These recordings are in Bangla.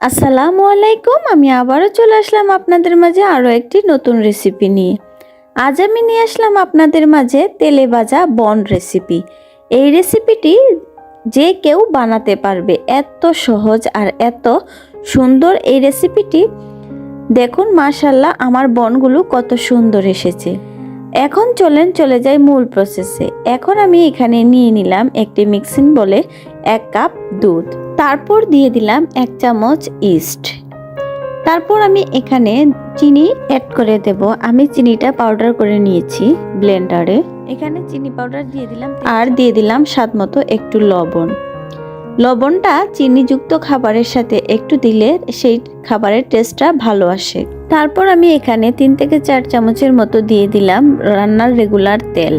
আসসালামু আলাইকুম, আমি আবারও চলে আসলাম আপনাদের মাঝে আরও একটি নতুন রেসিপি নিয়ে। আজ আমি নিয়ে আসলাম আপনাদের মাঝে তেলে ভাজা বন রেসিপি এই রেসিপিটি যে কেউ বানাতে পারবে, এত সহজ আর এত সুন্দর এই রেসিপিটি দেখুন মাশাল্লাহ আমার বনগুলো কত সুন্দর এসেছে। এখন চলেন, চলে যাই মূল প্রসেসে এখন আমি এখানে নিয়ে নিলাম একটি মিক্সিং বলে এক কাপ দুধ। তারপর দিয়ে দিলাম এক চামচ ইস্ট। তারপর আমি এখানে চিনি অ্যাড করে দেব। আমি চিনিটা পাউডার করে নিয়েছি ব্লেন্ডারে এখানে চিনি পাউডার দিয়ে দিলাম আর দিয়ে দিলাম স্বাদ মতো একটু লবণ। লবণটা চিনিযুক্ত খাবারের সাথে একটু দিলে সেই খাবারের টেস্টটা ভালো আসে। তারপর আমি এখানে তিন থেকে চার চামচের মতো দিয়ে দিলাম রান্নার রেগুলার তেল।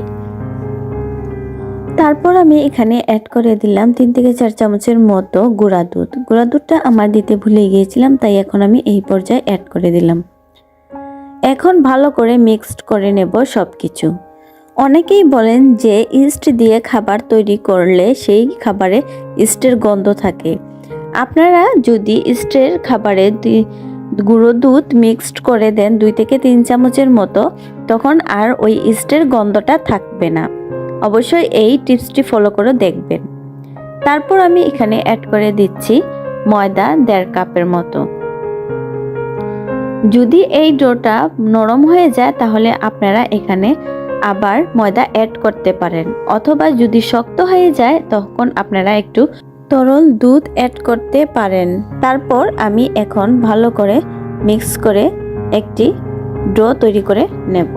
তারপর আমি এখানে অ্যাড করে দিলাম তিন থেকে চার চামচের মতো গুঁড়া দুধ। গুঁড়া দুধটা আমার দিতে ভুলে গিয়েছিলাম, তাই এখন আমি এই পর্যায়ে অ্যাড করে দিলাম। এখন ভালো করে মিক্সড করে নেব সব কিছু অনেকেই বলেন যে ইস্ট দিয়ে খাবার তৈরি করলে সেই খাবারে ইস্টের গন্ধ থাকে। আপনারা যদি ইস্টের খাবারে গুঁড়ো দুধ মিক্সড করে দেন দুই থেকে তিন চামচের মতো, তখন আর ওই ইস্টের গন্ধটা থাকবে না। অবশ্যই এই টিপসটি ফলো করে দেখবেন। তারপর আমি এখানে অ্যাড করে দিচ্ছি ময়দা দেড় কাপের মতো। যদি এই ডোটা নরম হয়ে যায় তাহলে আপনারা এখানে আবার ময়দা অ্যাড করতে পারেন। অথবা যদি শক্ত হয়ে যায় তখন আপনারা একটু তরল দুধ অ্যাড করতে পারেন। তারপর আমি এখন ভালো করে মিক্স করে একটি ডো তৈরি করে নেব।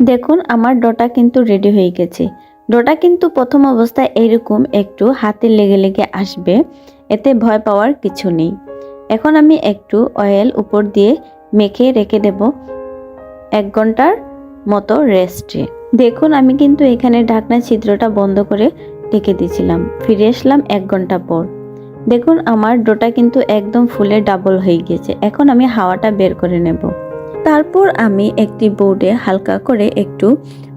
দেখুন, আমার ডোটা কিন্তু রেডি হয়ে গেছে। ডোটা কিন্তু প্রথম অবস্থায় এরকম একটু হাতে লেগে লেগে আসবে, এতে ভয় পাওয়ার কিছু নেই। এখন আমি একটু অয়েল উপর দিয়ে মেখে রেখে দেব এক ঘণ্টার মতো রেস্টে। দেখুন, আমি কিন্তু এখানে ঢাকনা ছিদ্রটা বন্ধ করে রেখে দিয়েছিলাম। ফিরে আসলাম এক ঘণ্টা পর। দেখুন, আমার ডোটা কিন্তু একদম ফুলে ডাবল হয়ে গিয়েছে। এখন আমি হাওয়াটা বের করে নেব। তারপর আমি একটি বোর্ডে হালকা করে একটু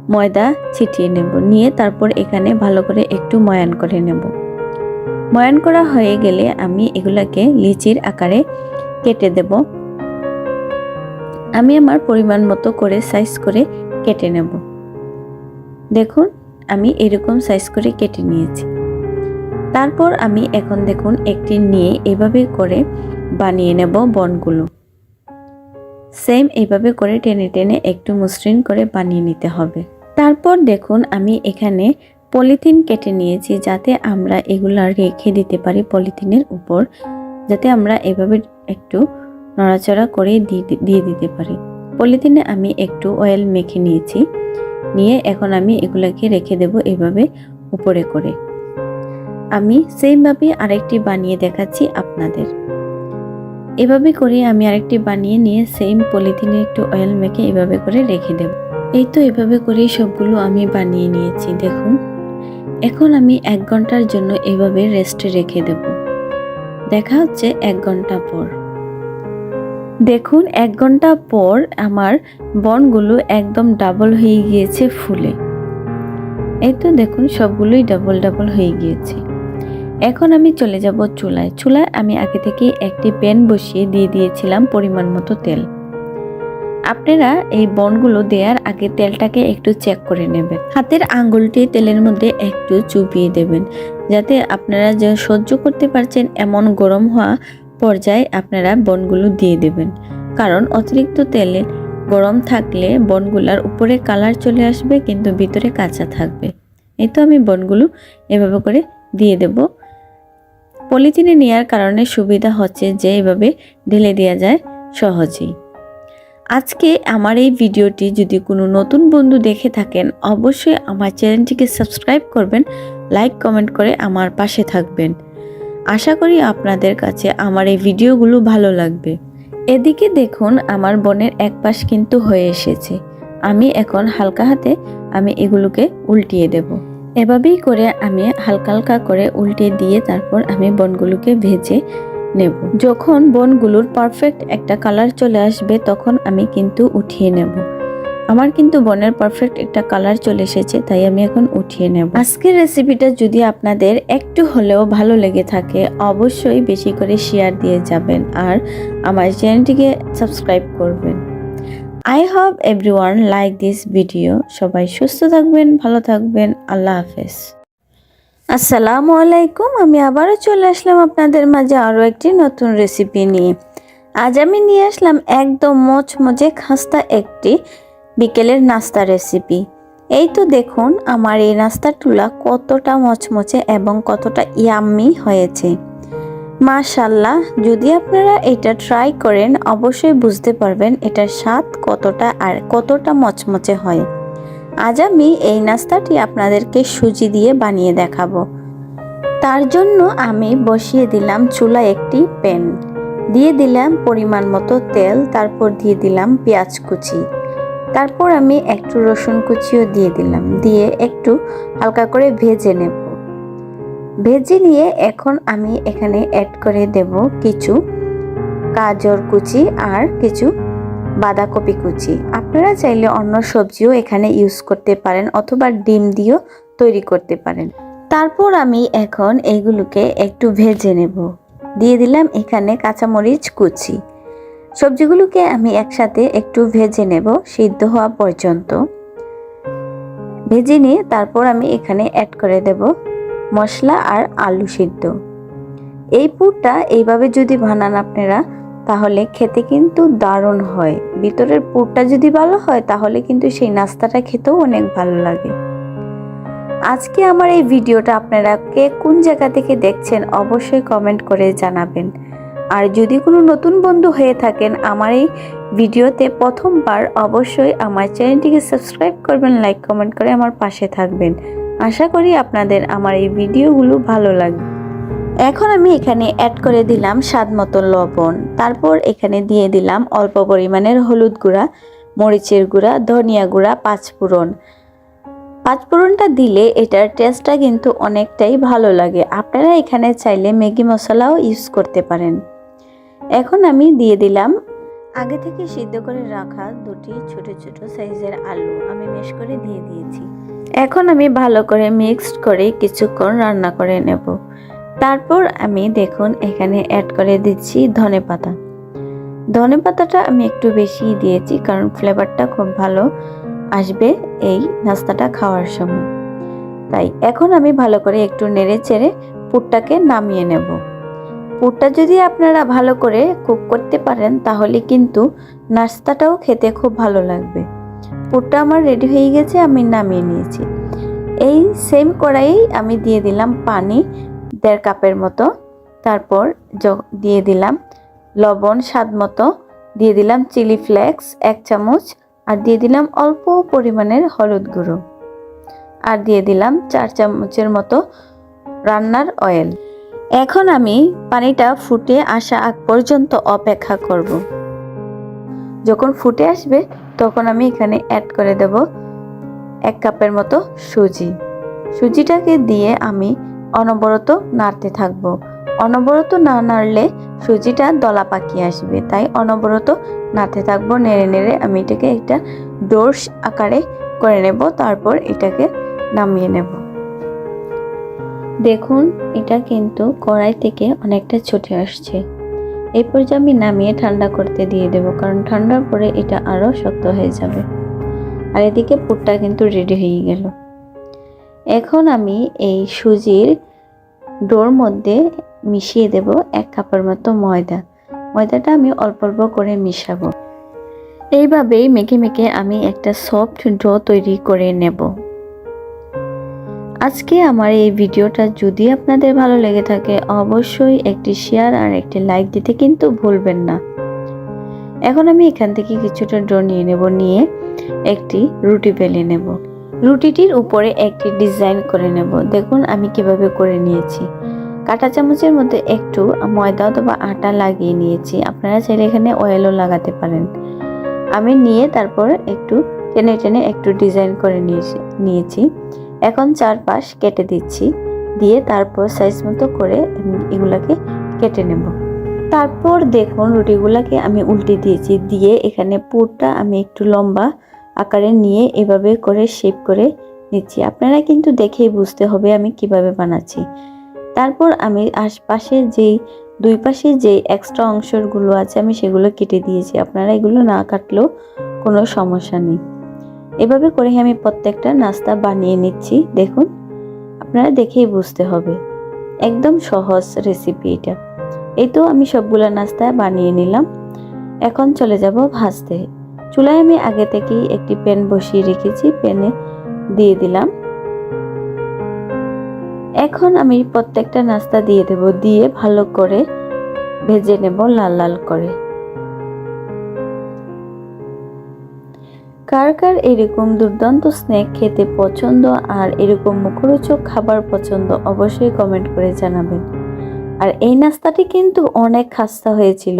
ময়দা ছিটিয়ে নেব। নিয়ে তারপর এখানে ভালো করে একটু ময়ান করে নেব। ময়ান করা হয়ে গেলে আমি এগুলাকে লিচির আকারে কেটে দেব। আমি আমার পরিমাণ মতো করে সাইজ করে কেটে নেব। দেখুন, আমি এরকম সাইজ করে কেটে নিয়েছি। তারপর আমি এখন দেখুন একটি নিয়ে এভাবে করে বানিয়ে নেব বনগুলো। সেম এইভাবে করে টেনে টেনে একটু মসৃণ করে বানিয়ে নিতে হবে। তারপর দেখুন আমি এখানে পলিথিন কেটে নিয়েছি যাতে আমরা এগুলা রেখে দিতে পারি পলিথিনের উপর, যাতে আমরা এভাবে একটু নড়াচড়া করে দিয়ে দিতে পারি। পলিথিনে আমি একটু অয়েল মেখে নিয়েছি, নিয়ে এখন আমি এগুলাকে রেখে দেব এভাবে উপরে করে। আমি সেইভাবে আরেকটি বানিয়ে দেখাচ্ছি আপনাদের। এভাবে করে আমি আরেকটি বানিয়ে নিয়ে সেম পলিথিনে একটু অয়েল মেখে এভাবে করে রেখে দেব। এই তো এভাবে করে সবগুলো আমি বানিয়ে নিয়েছি, দেখুন। এখন আমি এক ঘণ্টার জন্য এভাবে রেস্টে রেখে দেব। দেখা হচ্ছে এক ঘণ্টা পর। দেখুন, এক ঘণ্টা পর আমার বনগুলো একদম ডাবল হয়ে গিয়েছে ফুলে। এই তো দেখুন, সবগুলোই ডাবল ডাবল হয়ে গিয়েছে। এখন আমি চলে যাব চুলায়। চুলায় আমি আগে থেকে একটি প্যান বসিয়ে দিয়ে দিয়েছিলাম পরিমাণ মতো তেল। আপনারা এই বনগুলো দেওয়ার আগে তেলটাকে একটু চেক করে নেবেন। হাতের আঙ্গুলটি তেলের মধ্যে একটু চুপিয়ে দেবেন, যাতে আপনারা যে সহ্য করতে পারছেন এমন গরম হওয়া পর্যায়ে আপনারা বনগুলো দিয়ে দেবেন। কারণ অতিরিক্ত তেলে গরম থাকলে বনগুলার উপরে কালার চলে আসবে, কিন্তু ভিতরে কাঁচা থাকবে। এই তো আমি বনগুলো এভাবে করে দিয়ে দেব। পলিথিনে নেওয়ার কারণে সুবিধা হচ্ছে যে এভাবে ঢেলে দেওয়া যায় সহজেই। আজকে আমার এই ভিডিওটি যদি কোনো নতুন বন্ধু দেখে থাকেন, অবশ্যই আমার চ্যানেলটিকে সাবস্ক্রাইব করবেন, লাইক, কমেন্ট করে আমার পাশে থাকবেন। আশা করি আপনাদের কাছে আমার এই ভিডিওগুলো ভালো লাগবে। এদিকে দেখুন, আমার বনের এক পাশ কিন্তু হয়ে এসেছে। আমি এখন হালকা হাতে আমি এগুলোকে উল্টিয়ে দেব। এভাবেই করে আমি হালকা হালকা করে উল্টে দিয়ে তারপর আমি বনগুলোকে ভেজে নেব। যখন বনগুলোর পারফেক্ট একটা কালার চলে আসবে, তখন আমি কিন্তু উঠিয়ে নেব। আমার কিন্তু বনের পারফেক্ট একটা কালার চলে এসেছে, তাই আমি এখন উঠিয়ে নেব। আজকের রেসিপিটা যদি আপনাদের একটু হলেও ভালো লেগে থাকে, অবশ্যই বেশি করে শেয়ার দিয়ে যাবেন আর আমার চ্যানেলটিকে সাবস্ক্রাইব করবেন। I hope everyone like this video সবাই সুস্থ থাকবেন, ভালো থাকবেন। আল্লাহ হাফেজ। আসসালামু আলাইকুম, আমি আবারও চলে আসলাম আপনাদের মাঝে আরও একটি নতুন রেসিপি নিয়ে। আজ আমি নিয়ে আসলাম একদম মচমচে খাস্তা একটি বিকেলের নাস্তা রেসিপি এই তো দেখুন, আমার এই নাস্তার টুলা কতটা মচমচে এবং কতটা ইয়াম্মি হয়েছে। মাশাল্লাহ যদি আপনারা এটা ট্রাই করেন, অবশ্যই বুঝতে পারবেন এটার স্বাদ কতটা আর কতটা মচমচে হয়। আজ আমি এই নাস্তাটি আপনাদেরকে সুজি দিয়ে বানিয়ে দেখাবো। তার জন্য আমি বসিয়ে দিলাম চুলা একটি প্যান। দিয়ে দিলাম পরিমাণ মতো তেল, তারপর দিয়ে দিলাম পেঁয়াজ কুচি। তারপর আমি একটু রসুন কুচিও দিয়ে দিলাম। দিয়ে একটু হালকা করে ভেজে নেব। ভেজে নিয়ে এখন আমি এখানে অ্যাড করে দেব কিছু গাজর কুচি আর কিছু বাঁধাকপি কুচি। আপনারা চাইলে অন্য সবজিও এখানে ইউজ করতে পারেন অথবা ডিম দিয়েও তৈরি করতে পারেন। তারপর আমি এখন এইগুলোকে একটু ভেজে নেব। দিয়ে দিলাম এখানে কাঁচামরিচ কুচি। সবজিগুলোকে আমি একসাথে একটু ভেজে নেব সিদ্ধ হওয়া পর্যন্ত। ভেজে নিয়ে তারপর আমি এখানে অ্যাড করে দেব মশলা আর আলু সিদ্ধ। এই পুরটা এইভাবে যদি বানান আপনারা তাহলে খেতে কিন্তু দারুণ হয়। ভিতরের পুরটা যদি ভালো হয়, তাহলে কিন্তু সেই নাস্তাটা খেতেও অনেক ভালো লাগে। আজকে আমার এই ভিডিওটা আপনারা কে কোন জায়গা থেকে দেখছেন, অবশ্যই কমেন্ট করে জানাবেন। আর যদি কোনো নতুন বন্ধু হয়ে থাকেন, আমার এই ভিডিওতে প্রথমবার, অবশ্যই আমার চ্যানেলটিকে সাবস্ক্রাইব করবেন, লাইক কমেন্ট করে আমার পাশে থাকবেন। আশা করি আপনাদের আমার এই ভিডিওগুলো ভালো লাগবে। এখন আমি এখানে অ্যাড করে দিলাম স্বাদ মতো লবণ। তারপর এখানে দিয়ে দিলাম অল্প পরিমাণের হলুদ গুঁড়া, মরিচের গুঁড়া, ধনিয়া গুঁড়া, পাঁচফোড়ন। পাঁচফোড়নটা দিলে এটার টেস্টটা কিন্তু অনেকটাই ভালো লাগে। আপনারা এখানে চাইলে ম্যাগি মশলাও ইউজ করতে পারেন। এখন আমি দিয়ে দিলাম আগে থেকে সিদ্ধ করে রাখা দুটি ছোট ছোট সাইজের আলু। আমি মেশ করে দিয়ে দিয়েছি। এখন আমি ভালো করে মিক্সড করে কিছুক্ষণ রান্না করে নেব। তারপর আমি দেখুন এখানে অ্যাড করে দিচ্ছি ধনে পাতা। ধনে পাতাটা আমি একটু বেশি দিয়েছি কারণ ফ্লেভারটা খুব ভালো আসবে এই নাস্তাটা খাওয়ার সময়। তাই এখন আমি ভালো করে একটু নেড়ে চেড়ে পুরটাকে নামিয়ে নেব। পুরটা যদি আপনারা ভালো করে কুক করতে পারেন তাহলে কিন্তু নাস্তাটাও খেতে খুব ভালো লাগবে। পুরটা আমার রেডি হয়ে গেছে, আমি নামিয়ে নিয়েছি। এই সেম কড়াই আমি দিয়ে দিলাম পানি দেড় কাপের মতো। তারপর দিয়ে দিলাম লবণ স্বাদ মতো। দিয়ে দিলাম চিলি ফ্লেক্স এক চামচ আর দিয়ে দিলাম অল্প পরিমাণের হলুদ গুঁড়ো। আর দিয়ে দিলাম চার চামচের মতো রান্নার অয়েল। এখন আমি পানিটা ফুটে আসা আগ পর্যন্ত অপেক্ষা করব। যখন ফুটে আসবে তখন আমি এখানে অ্যাড করে দেব এক কাপের মতো সুজি। সুজিটাকে দিয়ে আমি অনবরত নাড়তে থাকব। অনবরত না নাড়লে সুজিটা দলা পাকিয়ে আসবে। তাই অনবরত নাড়তে থাকব। নেড়ে নেড়ে আমি এটাকে একটা ডোর্স আকারে করে নেব। তারপর এটাকে নামিয়ে নেব। দেখুন, এটা কিন্তু কড়াই থেকে অনেকটা ছুটে আসছে। এই পর্যায়ে আমি নামিয়ে ঠান্ডা করতে দিয়ে দেব, কারণ ঠান্ডার পরে এটা আরও শক্ত হয়ে যাবে। আর এদিকে পুরটা কিন্তু রেডি হয়ে গেল। এখন আমি এই সুজির ডোর মধ্যে মিশিয়ে দেব এক কাপের মতো ময়দা। ময়দাটা আমি অল্প অল্প করে মিশাবো। এইভাবেই মেখে মেখে আমি একটা সফট ডো তৈরি করে নেব। আজকে আমার এই ভিডিওটা যদি আপনাদের ভালো লেগে থাকে, অবশ্যই একটি শেয়ার আর একটি লাইক দিতে কিন্তু ভুলবেন না। এখন আমি এখান থেকে কিছুটা ডো নিয়ে নেব, নিয়ে একটি রুটি বেলে নেব। রুটিটির উপরে একটি ডিজাইন করে নেব। দেখুন, আমি কীভাবে করে নিয়েছি। কাঁটা চামচের মধ্যে একটু ময়দা অথবা আটা লাগিয়ে নিয়েছি। আপনারা চাইলে এখানে অয়েলও লাগাতে পারেন। আমি নিয়ে তারপর একটু টেনে টেনে একটু ডিজাইন করে নিয়েছি নিয়েছি। এখন চারপাশ কেটে দিচ্ছি। দিয়ে তারপর সাইজ মতো করে এগুলাকে কেটে নেব। তারপর দেখুন, রুটিগুলাকে আমি উল্টে দিয়েছি। দিয়ে এখানে পুরটা আমি একটু লম্বা আকারে নিয়ে এভাবে করে শেপ করে নিচ্ছি। আপনারা কিন্তু দেখেই বুঝতে হবে আমি কীভাবে বানাচ্ছি। তারপর আমি আশপাশে যেই, দুই পাশে যে এক্সট্রা অংশগুলো আছে আমি সেগুলো কেটে দিয়েছি। আপনারা এগুলো না কাটলেও কোনো সমস্যা নেই। এভাবে করে আমি প্রত্যেকটা নাস্তা বানিয়ে নিচ্ছি। দেখুন, আপনারা দেখেই বুঝতে হবে। একদম সহজ রেসিপি এটা। এই তো আমি সবগুলো নাস্তা বানিয়ে নিলাম। এখন চলে যাব ভাজতে। চুলায় আমি আগে থেকেই একটি প্যান বসিয়ে রেখেছি, প্যানে দিয়ে দিলাম। এখন আমি প্রত্যেকটা নাস্তা দিয়ে দেব, দিয়ে ভালো করে ভেজে নেব লাল লাল করে। কার কার এরকম দুর্দান্ত স্ন্যাক খেতে পছন্দ আর এরকম মুখরোচক খাবার পছন্দ অবশ্যই কমেন্ট করে জানাবেন। আর এই নাস্তাটি কিন্তু অনেক খাস্তা হয়েছিল,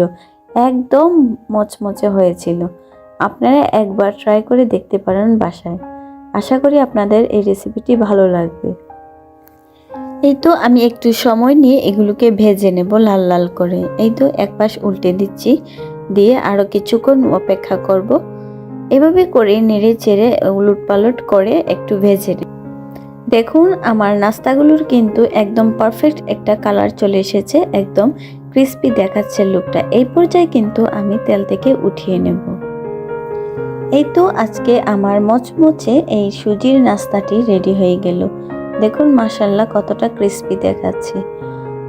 একদম মচমচে হয়েছিল। আপনারা একবার ট্রাই করে দেখতে পারেন বাসায়। আশা করি আপনাদের এই রেসিপিটি ভালো লাগবে। এই তো আমি একটু সময় নিয়ে এগুলোকে ভেজে নেব লাল লাল করে। এই তো এক পাশ উল্টে দিচ্ছি। দিয়ে আরও কিছুক্ষণ অপেক্ষা করব। এভাবে করে নেড়ে চেড়ে উলট পালট করে একটু ভেজে নেব। দেখুন, আমার নাস্তাগুলোর কিন্তু একদম পারফেক্ট একটা কালার চলে এসেছে। একদম ক্রিস্পি দেখাচ্ছে লুকটা এই পর্যায়ে কিন্তু আমি তেল থেকে উঠিয়ে নেব। এই তো আজকে আমার মচমচে এই সুজির নাস্তাটি রেডি হয়ে গেল। দেখুন মাসাল্লাহ কতটা ক্রিস্পি দেখাচ্ছে।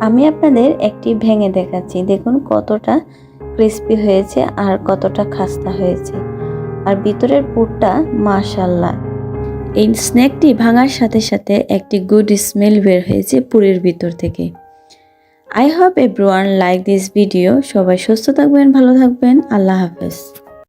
আমি আপনাদের একটি ভেঙে দেখাচ্ছি। দেখুন কতটা ক্রিস্পি হয়েছে আর কতটা খাস্তা হয়েছে। আর ভিতরের পুরটা মাশাল্লাহ এই স্ন্যাকটি ভাঙার সাথে সাথে একটি গুড স্মেল বের হয়েছে পুরের ভিতর থেকে। I hope everyone like this video সবাই সুস্থ থাকবেন, ভালো থাকবেন। আল্লাহ হাফেজ।